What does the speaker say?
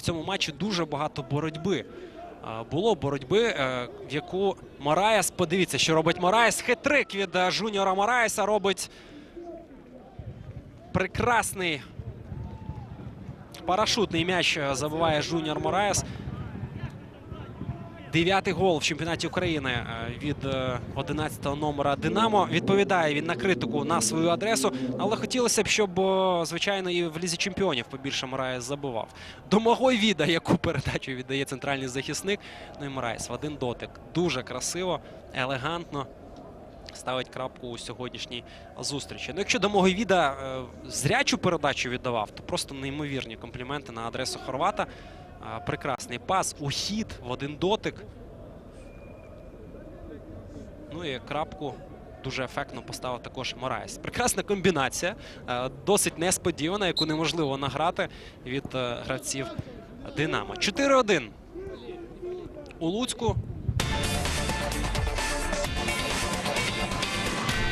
в цьому матчі дуже багато боротьби. Е, Було боротьби, е, в яку Мораєс. Подивіться, що робить Мораєс. Хитрик від е, Жуніора Мораєса робить прекрасний парашутний м'яч Забуває забиває Жуніор Мораєс. Дев'ятий гол в чемпіонаті України е, від 11-го номера Динамо. Відповідає він на критику на свою адресу. Але хотілося б, щоб, е, звичайно, і в лізі чемпіонів побільше Мораєс забивав. Домогой віда, яку передачу віддає центральний захисник. Ну і Мораєс в один дотик. Дуже красиво, елегантно. Ставить крапку у сьогоднішній зустрічі. Ну, якщо Домогой Віда е, зрячу передачу віддавав, то просто неймовірні компліменти на адресу Хорвата. Прекрасний пас, ухід в один дотик. Ну і крапку дуже ефектно поставив також Мораєс. Прекрасна комбінація, е, досить несподівана, яку неможливо награти від е, гравців Динамо. 4-1 у Луцьку.